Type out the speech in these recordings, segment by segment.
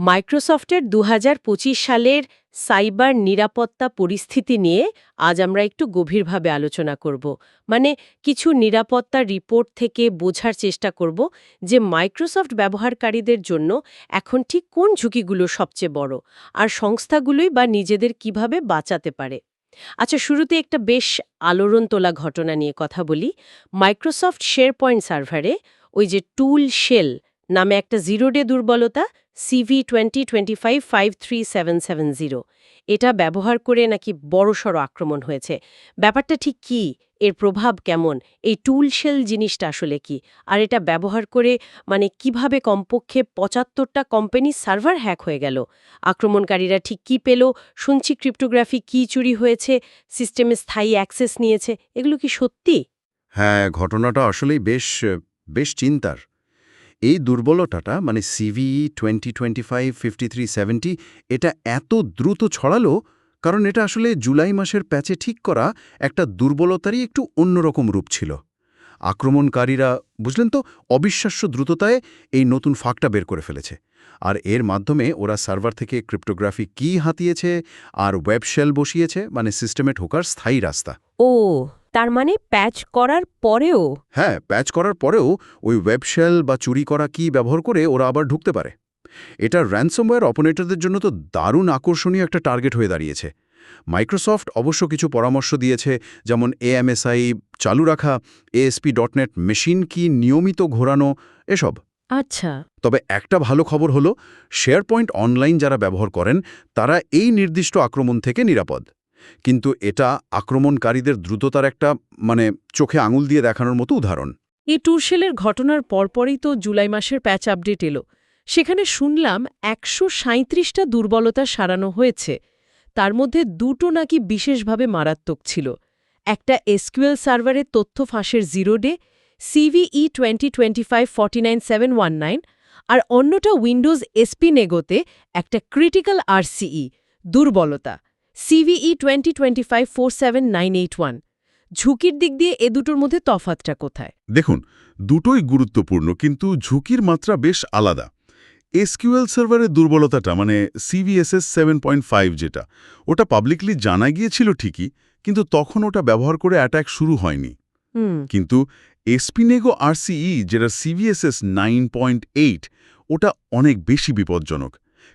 মাইক্রোসফটের দুহাজার পঁচিশ সালের সাইবার নিরাপত্তা পরিস্থিতি নিয়ে আজ আমরা একটু গভীরভাবে আলোচনা করব। মানে কিছু নিরাপত্তা রিপোর্ট থেকে বোঝার চেষ্টা করব যে মাইক্রোসফট ব্যবহারকারীদের জন্য এখন ঠিক কোন ঝুঁকিগুলো সবচেয়ে বড়, আর সংস্থাগুলোই বা নিজেদের কীভাবে বাঁচাতে পারে। আচ্ছা শুরুতে একটা বেশ আলোড়ন তোলা ঘটনা নিয়ে কথা বলি। মাইক্রোসফট শেয়ার পয়েন্ট সার্ভারে ওই যে টুল শেল নামে একটা জিরো ডে দুর্বলতা CVE twenty twenty five five three seven seven zero এটা ব্যবহার করে নাকি বড়সড় আক্রমণ হয়েছে। ব্যাপারটা ঠিক কি? এর প্রভাব কেমন? এই টুল শেল জিনিসটা আসলে কি? আর এটা ব্যবহার করে মানে কীভাবে কমপক্ষে পঁচাত্তরটা কোম্পানি সার্ভার হ্যাক হয়ে গেল? আক্রমণকারীরা ঠিক কি পেল? শুনছি ক্রিপ্টোগ্রাফি কি চুরি হয়েছে? সিস্টেমে স্থায়ী অ্যাক্সেস নিয়েছে। এগুলো কি সত্যি? হ্যাঁ ঘটনাটা আসলেই বেশ বেশ চিন্তার। এই দুর্বলতাটা মানে CVE twenty twenty five fifty three এটা এত দ্রুত ছড়ালো কারণ এটা আসলে জুলাই মাসের প্যাচে ঠিক করা একটা দুর্বলতারই একটু অন্যরকম রূপ ছিল। আক্রমণকারীরা বুঝলেন তো অবিশ্বাস্য দ্রুততায় এই নতুন ফাঁকটা বের করে ফেলেছে। আর এর মাধ্যমে ওরা সার্ভার থেকে ক্রিপ্টোগ্রাফি কি হাতিয়েছে আর ওয়েব শেল বসিয়েছে মানে সিস্টেমে ঢোকার স্থায়ী রাস্তা। ও তার মানে প্যাচ করার পরেও? হ্যাঁ প্যাচ করার পরেও ওই ওয়েবশেল বা চুরি করা কি ব্যবহার করে ওরা আবার ঢুকতে পারে। এটা র্যানসমওয়্যার অপারেটরদের জন্য তো দারুণ আকর্ষণীয় একটা টার্গেট হয়ে দাঁড়িয়েছে। মাইক্রোসফট অবশ্য কিছু পরামর্শ দিয়েছে যেমন এএমএসআই চালু রাখা এএসপি ডট নেট মেশিন কি নিয়মিত ঘোরানো এসব। আচ্ছা। তবে একটা ভালো খবর হলো শেয়ার পয়েন্ট অনলাইন যারা ব্যবহার করেন তারা এই নির্দিষ্ট আক্রমণ থেকে নিরাপদ। কিন্তু এটা আক্রমণকারীদের দ্রুততার একটা মানে চোখে আঙুল দিয়ে দেখানোর মতো উদাহরণ। এই টুরশেলের ঘটনার পরপরই তো জুলাই মাসের প্যাচ আপডেট এলো। সেখানে শুনলাম একশো সাঁত্রিশটা দুর্বলতা সারানো হয়েছে। তার মধ্যে দুটো নাকি বিশেষভাবে মারাত্মক ছিল। একটা এসকিউএল সার্ভারের তথ্য ফাঁসের zero day, CVE twenty twenty five nine seven one nine, আর অন্যটা উইন্ডোজ এসপি নেগোতে একটা ক্রিটিক্যাল আরসিই, দুর্বলতা, CVE twenty twenty five four seven nine eight one. ঝুঁকির দিক দিয়ে এ দুটোর মধ্যে তফাতটা কোথায়? দেখুন, দুটোই গুরুত্বপূর্ণ, কিন্তু ঝুঁকির মাত্রা বেশ আলাদা। এসকিউএল সার্ভারের দুর্বলতাটা মানে সিভিএসএস সেভেন পয়েন্ট ফাইভ যেটা ওটা পাবলিকলি জানা গিয়েছিল ঠিকই কিন্তু তখন ওটা ব্যবহার করে অ্যাট্যাক শুরু হয়নি। কিন্তু এসপিনেগো আরসিই যেটা সিভিএসএস নাইন পয়েন্ট এইট ওটা অনেক বেশি বিপজ্জনক।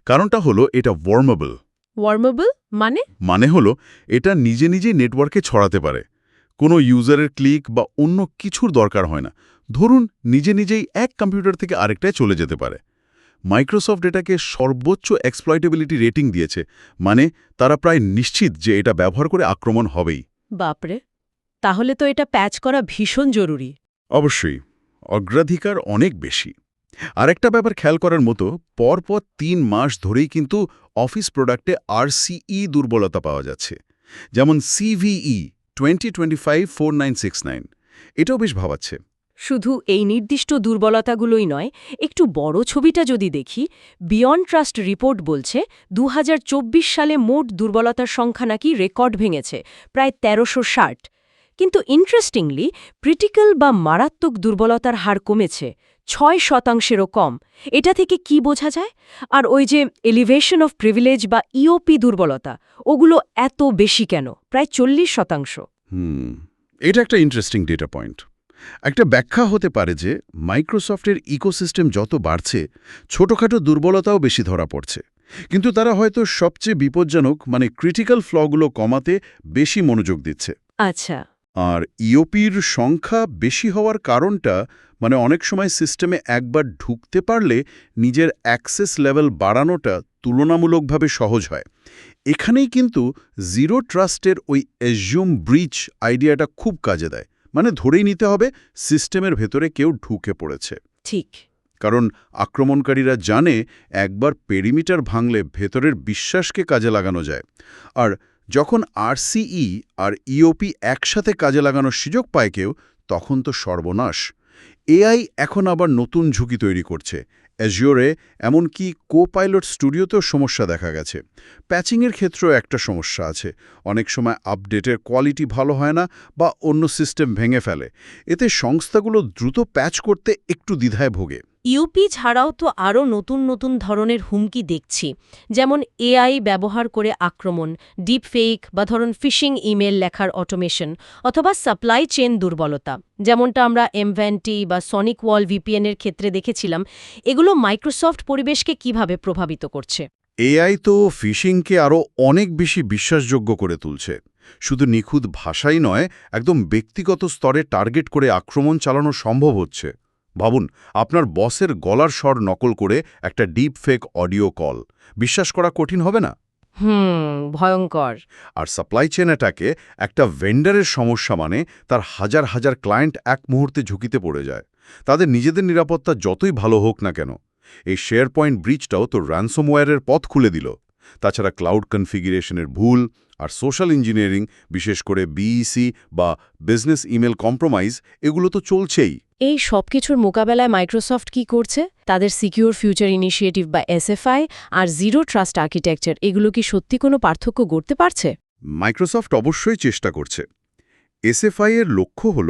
কারণটা হলো এটা ওয়ার্মেবল ওয়ার্মেবল মানে? মানে হলো এটা নিজে নিজে নেটওয়ার্কে ছড়াতে পারে। কোনো ইউজারের ক্লিক বা অন্য কিছুর দরকার হয় না। ধরুন নিজে নিজেই এক কম্পিউটার থেকে আরেকটায় চলে যেতে পারে। মাইক্রোসফট এটাকে সর্বোচ্চ এক্সপ্লয়টেবিলিটি রেটিং দিয়েছে। মানে তারা প্রায় নিশ্চিত যে এটা ব্যবহার করে আক্রমণ হবেই। বাপরে তাহলে তো এটা প্যাচ করা ভীষণ জরুরি। অবশ্যই অগ্রাধিকার অনেক বেশি। আরেকটা ব্যাপার খেয়াল করার মতো পরপর তিন মাস ধরেই কিন্তু অফিস প্রোডাক্টে আরসিই দুর্বলতা পাওয়া যাচ্ছে। যেমন CVE twenty twenty five four nine six nine এটাও বেশ ভাবাচ্ছে। শুধু এই নির্দিষ্ট দুর্বলতাগুলোই নয়, একটু বড় ছবিটা যদি দেখি, বিয়ন্ড ট্রাস্ট রিপোর্ট বলছে দু হাজার চব্বিশ সালে মোট দুর্বলতার সংখ্যা নাকি রেকর্ড ভেঙেছে, প্রায় তেরোশো কিন্তু ইন্টারেস্টিংলি, ক্রিটিক্যাল বা মারাত্মক দুর্বলতার হার কমেছে, ছয় শতাংশেরও কম। এটা থেকে কি বোঝা যায়? আর ওই যে এলিভেশন অফ প্রিভিলেজ বা ইওপি দুর্বলতা, ওগুলো এত বেশি কেন? প্রায় চল্লিশ শতাংশ। এটা একটা ইন্টারেস্টিং ডেটা পয়েন্ট একটা ব্যাখ্যা হতে পারে যে মাইক্রোসফটের ইকোসিস্টেম যত বাড়ছে ছোটখাটো দুর্বলতাও বেশি ধরা পড়ছে। কিন্তু তারা হয়তো সবচেয়ে বিপজ্জনক মানে ক্রিটিক্যাল ফ্লগুলো কমাতে বেশি মনোযোগ দিচ্ছে। আচ্ছা। আর ইওপির সংখ্যা বেশি হওয়ার কারণটা মানে অনেক সময় সিস্টেমে একবার ঢুকতে পারলে নিজের অ্যাক্সেস লেভেল বাড়ানোটা তুলনামূলকভাবে সহজ হয়। এখানেই কিন্তু জিরো ট্রাস্টের ওই এজিউম ব্রিচ আইডিয়াটা খুব কাজে দেয়। মানে ধরেই নিতে হবে সিস্টেমের ভেতরে কেউ ঢুকে পড়েছে। ঠিক। কারণ আক্রমণকারীরা জানে একবার পেরিমিটার ভাঙলে ভেতরের বিশ্বাসকে কাজে লাগানো যায়। আর যখন আরসিই আর ইওপি একসাথে কাজে লাগানোর সুযোগ পায় কেউ তখন তো সর্বনাশ। এআই এখন আবার নতুন ঝুঁকি তৈরি করছে। অ্যাজিওরে এমনকি কো পাইলট স্টুডিওতেও সমস্যা দেখা গেছে। প্যাচিংয়ের ক্ষেত্রেও একটা সমস্যা আছে। অনেক সময় আপডেটের কোয়ালিটি ভালো হয় না বা অন্য সিস্টেম ভেঙে ফেলে। এতে সংস্থাগুলো দ্রুত প্যাচ করতে একটু দ্বিধায় ভোগে। ইউপি ছাড়াও তো আরও নতুন নতুন ধরনের হুমকি দেখছি, যেমন এআই ব্যবহার করে আক্রমণ ডিপ ফেক বা ধরুন ফিশিং ইমেল লেখার অটোমেশন অথবা সাপ্লাই চেন দুর্বলতা। যেমনটা আমরা এমভ্যান্টি বা সনিক ওয়াল ভিপিএনের ক্ষেত্রে দেখেছিলাম, এগুলো মাইক্রোসফট পরিবেশকে কীভাবে প্রভাবিত করছে? এআই তো ফিশিংকে আরও অনেক বেশি বিশ্বাসযোগ্য করে তুলছে। শুধু নিখুঁত ভাষাই নয়, একদম ব্যক্তিগত স্তরে টার্গেট করে আক্রমণ চালানো সম্ভব হচ্ছে। ভাবুন আপনার বসের গলার স্বর নকল করে একটা ডিপ ফেক অডিও কল। বিশ্বাস করা কঠিন হবে না? হুম ভয়ঙ্কর। আর সাপ্লাই চেন অ্যাটাকে একটা ভেন্ডারের সমস্যা মানে তার হাজার হাজার ক্লায়েন্ট এক মুহূর্তে ঝুঁকিতে পড়ে যায়। তাদের নিজেদের নিরাপত্তা যতই ভালো হোক না কেন এই শেয়ার পয়েন্ট ব্রিজটাও তো র্যানসমওয়্যারের পথ খুলে দিল। তাছাড়া ক্লাউড কনফিগারেশনের ভুল আর সোশ্যাল ইঞ্জিনিয়ারিং বিশেষ করে বিইসি বা বিজনেস ইমেল কম্প্রোমাইজ এগুলো তো চলছেই। এই সব কিছুর মোকাবেলায় মাইক্রোসফট কি করছে? তাদের সিকিউর ফিউচার ইনিশিয়েটিভ বা এসএফআই আর জিরো ট্রাস্ট আর্কিটেকচার, এগুলো কি সত্যি কোনো পার্থক্য গড়তে পারছে? মাইক্রোসফট অবশ্যই চেষ্টা করছে। এসএফআই এর লক্ষ্য হল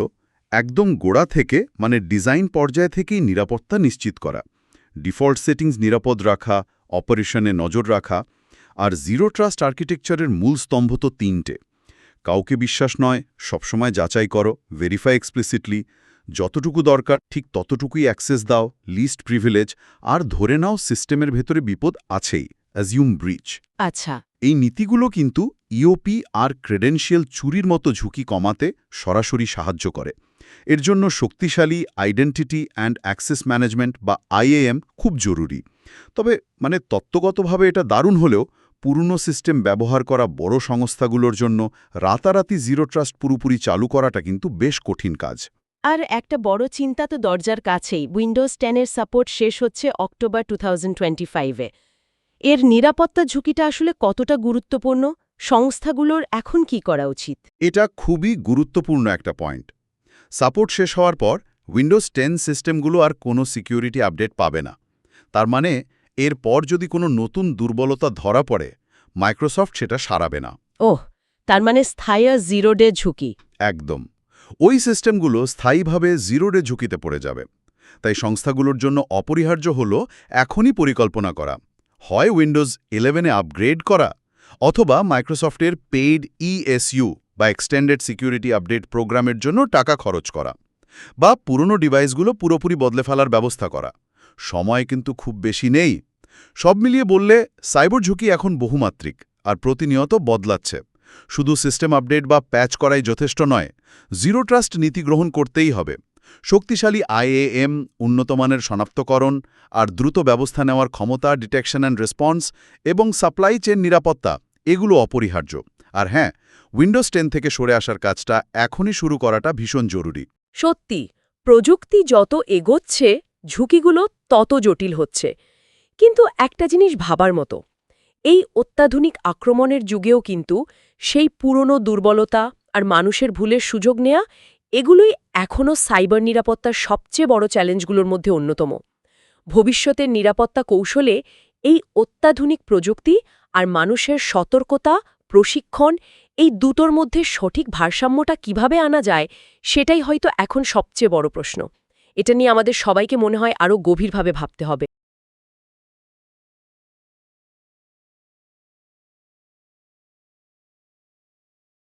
একদম গোড়া থেকে মানে ডিজাইন পর্যায় থেকেই নিরাপত্তা নিশ্চিত করা। ডিফল্ট সেটিংস নিরাপদ রাখা, অপারেশনে নজর রাখা আর জিরো ট্রাস্ট আর্কিটেকচারের মূল স্তম্ভ তো তিনটে। কাউকে বিশ্বাস নয়, সবসময় যাচাই করো ভেরিফাই এক্সপ্লিসিটলি যতটুকু দরকার ঠিক ততটুকুই অ্যাক্সেস দাও লিস্ট প্রিভিলেজ আর ধরে নাও সিস্টেমের ভেতরে বিপদ আছেই অ্যাজিউম ব্রিচ। আচ্ছা। এই নীতিগুলো কিন্তু ইওপি আর ক্রেডেনশিয়াল চুরির মতো ঝুঁকি কমাতে সরাসরি সাহায্য করে। এর জন্য শক্তিশালী আইডেন্টিটি অ্যান্ড অ্যাক্সেস ম্যানেজমেন্ট বা আইএএম খুব জরুরি। তবে মানে তত্ত্বগতভাবে এটা দারুণ হলেও পুরনো সিস্টেম ব্যবহার করা বড় সংস্থাগুলোর জন্য রাতারাতি জিরো ট্রাস্ট পুরোপুরি চালু করাটা কিন্তু বেশ কঠিন কাজ। আর একটা বড় চিন্তা তো দরজার কাছেই। উইন্ডোজ টেনের সাপোর্ট শেষ হচ্ছে অক্টোবর টু থাউজেন্ড এর নিরাপত্তা ঝুঁকিটা আসলে কতটা গুরুত্বপূর্ণ? সংস্থাগুলোর এখন কি করা উচিত? এটা খুবই গুরুত্বপূর্ণ একটা পয়েন্ট। সাপোর্ট শেষ হওয়ার পর উইন্ডোজ টেন সিস্টেমগুলো আর কোনো সিকিউরিটি আপডেট পাবে না। তার মানে এরপর যদি কোনো নতুন দুর্বলতা ধরা পড়ে মাইক্রোসফট সেটা সারাবে না। ওহ তার মানে স্থায়ী জিরো ডে ঝুঁকি। একদম। ওই সিস্টেমগুলো স্থায়ীভাবে জিরোডে ঝুঁকিতে পড়ে যাবে। তাই সংস্থাগুলোর জন্য অপরিহার্য হল এখনই পরিকল্পনা করা। হয় উইন্ডোজ ইলেভেনে আপগ্রেড করা অথবা মাইক্রোসফটের পেইড ইএসইউ বা এক্সটেন্ডেড সিকিউরিটি আপডেট প্রোগ্রামের জন্য টাকা খরচ করা বা পুরনো ডিভাইসগুলো পুরোপুরি বদলে ফেলার ব্যবস্থা করা। সময় কিন্তু খুব বেশি নেই। সব মিলিয়ে বললে, সাইবার ঝুঁকি এখন বহুমাত্রিক আর প্রতিনিয়ত বদলাচ্ছে। শুধু সিস্টেম আপডেট বা প্যাচ করাই যথেষ্ট নয়, জিরো ট্রাস্ট নীতি গ্রহণ করতেই হবে। শক্তিশালী আইএএম, উন্নতমানের শনাক্তকরণ আর দ্রুত ব্যবস্থা নেওয়ার ক্ষমতা, ডিটেকশন অ্যান্ড রেসপন্স এবং সাপ্লাই চেন নিরাপত্তা, এগুলো অপরিহার্য। আর হ্যাঁ উইন্ডোজ টেন থেকে সরে আসার কাজটা এখনই শুরু করাটা ভীষণ জরুরি। সত্যি, প্রযুক্তি যত এগোচ্ছে, ঝুঁকিগুলো তত জটিল হচ্ছে। কিন্তু একটা জিনিস ভাবার মতো, এই অত্যাধুনিক আক্রমণের যুগেও কিন্তু সেই পুরনো দুর্বলতা আর মানুষের ভুলের সুযোগ নেয়া এগুলোই এখনও সাইবার নিরাপত্তার সবচেয়ে বড় চ্যালেঞ্জগুলোর মধ্যে অন্যতম। ভবিষ্যতের নিরাপত্তা কৌশলে এই অত্যাধুনিক প্রযুক্তি আর মানুষের সতর্কতা, প্রশিক্ষণ এই দুটোর মধ্যে সঠিক ভারসাম্যটা কীভাবে আনা যায় সেটাই হয়তো এখন সবচেয়ে বড় প্রশ্ন। এটা নিয়ে আমাদের সবাইকে মনে হয় আরও গভীরভাবে ভাবতে হবে।